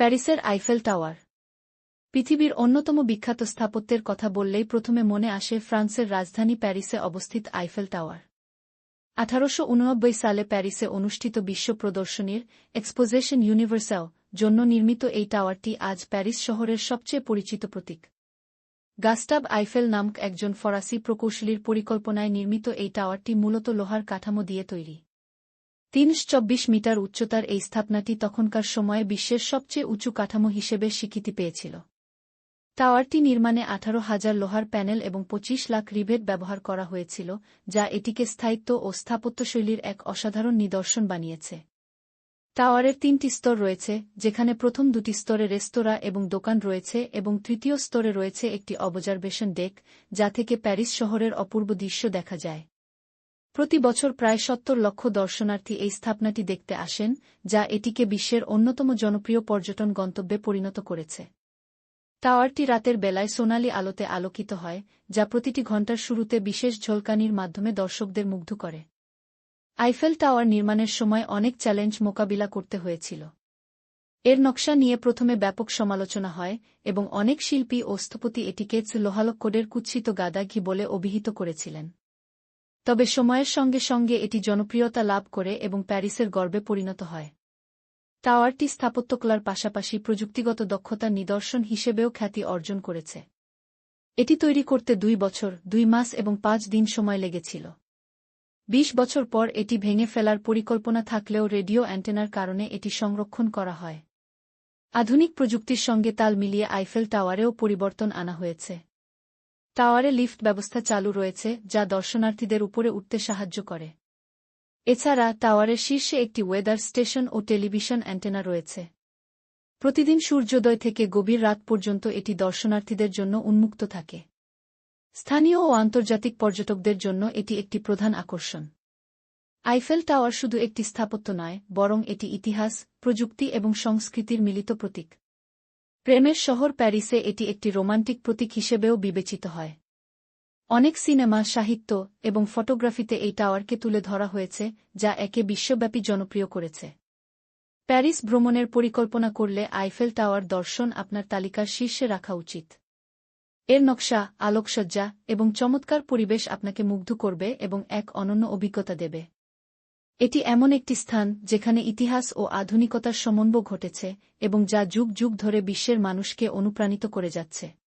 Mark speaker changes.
Speaker 1: প্যারিসের Eiffel tower. পৃথিবীর অন্যতম বিখ্যাত স্থাপত্যের কথা বললেই প্রথমে মনে আসে ফ্রান্সের রাজধানী প্যারিসে অবস্থিত আইফেল টাওয়ার। আঠারোশ উননব্বই সালে প্যারিসে অনুষ্ঠিত বিশ্ব প্রদর্শনীর এক্সপোজেশন ইউনিভার্সাল জন্য নির্মিত এই টাওয়ারটি আজ প্যারিস শহরের সবচেয়ে পরিচিত প্রতীক। গাস্টাব আইফেল নামক একজন ফরাসি প্রকৌশলীর পরিকল্পনায় নির্মিত এই টাওয়ারটি মূলত লোহার কাঠামো দিয়ে তৈরি। তিনশ চব্বিশ মিটার উচ্চতার এই স্থাপনাটি তখনকার সময়ে বিশ্বের সবচেয়ে উঁচু কাঠামো হিসেবে স্বীকৃতি পেয়েছিল। টাওয়ারটি নির্মাণে আঠারো হাজার লোহার প্যানেল এবং পঁচিশ লাখ রিভেট ব্যবহার করা হয়েছিল, যা এটিকে স্থায়িত্ব ও স্থাপত্যশৈলীর এক অসাধারণ নিদর্শন বানিয়েছে। টাওয়ারের তিনটি স্তর রয়েছে, যেখানে প্রথম দুটি স্তরে রেস্তোরাঁ এবং দোকান রয়েছে এবং তৃতীয় স্তরে রয়েছে একটি অবজারভেশন ডেক, যা থেকে প্যারিস শহরের অপূর্ব দৃশ্য দেখা যায়। প্রতি বছর প্রায় সত্তর লক্ষ দর্শনার্থী এই স্থাপনাটি দেখতে আসেন, যা এটিকে বিশ্বের অন্যতম জনপ্রিয় পর্যটন গন্তব্যে পরিণত করেছে। টাওয়ারটি রাতের বেলায় সোনালি আলোতে আলোকিত হয়, যা প্রতিটি ঘণ্টার শুরুতে বিশেষ ঝলকানির মাধ্যমে দর্শকদের মুগ্ধ করে। আইফেল টাওয়ার নির্মাণের সময় অনেক চ্যালেঞ্জ মোকাবিলা করতে হয়েছিল। এর নকশা নিয়ে প্রথমে ব্যাপক সমালোচনা হয়, এবং অনেক শিল্পী ও স্থপতি এটিকে লোহালক্কডের কুৎসিত গাদা ঘি বলে অভিহিত করেছিলেন। তবে সময়ের সঙ্গে সঙ্গে এটি জনপ্রিয়তা লাভ করে এবং প্যারিসের গর্বে পরিণত হয়। টাওয়ারটি স্থাপত্যকলার পাশাপাশি প্রযুক্তিগত দক্ষতার নিদর্শন হিসেবেও খ্যাতি অর্জন করেছে। এটি তৈরি করতে দুই বছর, দুই মাস এবং পাঁচ দিন সময় লেগেছিল। বিশ বছর পর এটি ভেঙে ফেলার পরিকল্পনা থাকলেও রেডিও অ্যান্টেনার কারণে এটি সংরক্ষণ করা হয়। আধুনিক প্রযুক্তির সঙ্গে তাল মিলিয়ে আইফেল টাওয়ারেও পরিবর্তন আনা হয়েছে। টাওয়ারে লিফট ব্যবস্থা চালু রয়েছে, যা দর্শনার্থীদের উপরে উঠতে সাহায্য করে। এছাড়া টাওয়ারের শীর্ষে একটি ওয়েদার স্টেশন ও টেলিভিশন অ্যান্টেনা রয়েছে। প্রতিদিন সূর্যোদয় থেকে গভীর রাত পর্যন্ত এটি দর্শনার্থীদের জন্য উন্মুক্ত থাকে। স্থানীয় ও আন্তর্জাতিক পর্যটকদের জন্য এটি একটি প্রধান আকর্ষণ। আইফেল টাওয়ার শুধু একটি স্থাপত্য নয়, বরং এটি ইতিহাস, প্রযুক্তি এবং সংস্কৃতির মিলিত প্রতীক। প্রেমের শহর প্যারিসে এটি একটি রোমান্টিক প্রতীক হিসেবেও বিবেচিত হয়। অনেক সিনেমা, সাহিত্য এবং ফটোগ্রাফিতে এই টাওয়ারকে তুলে ধরা হয়েছে, যা একে বিশ্বব্যাপী জনপ্রিয় করেছে। প্যারিস ভ্রমণের পরিকল্পনা করলে আইফেল টাওয়ার দর্শন আপনার তালিকার শীর্ষে রাখা উচিত। এর নকশা, আলোকসজ্জা এবং চমৎকার পরিবেশ আপনাকে মুগ্ধ করবে এবং এক অনন্য অভিজ্ঞতা দেবে। এটি এমন একটি স্থান যেখানে ইতিহাস ও আধুনিকতার সমন্বয় ঘটেছে এবং যা যুগ যুগ ধরে বিশ্বের মানুষকে অনুপ্রাণিত করে যাচ্ছে।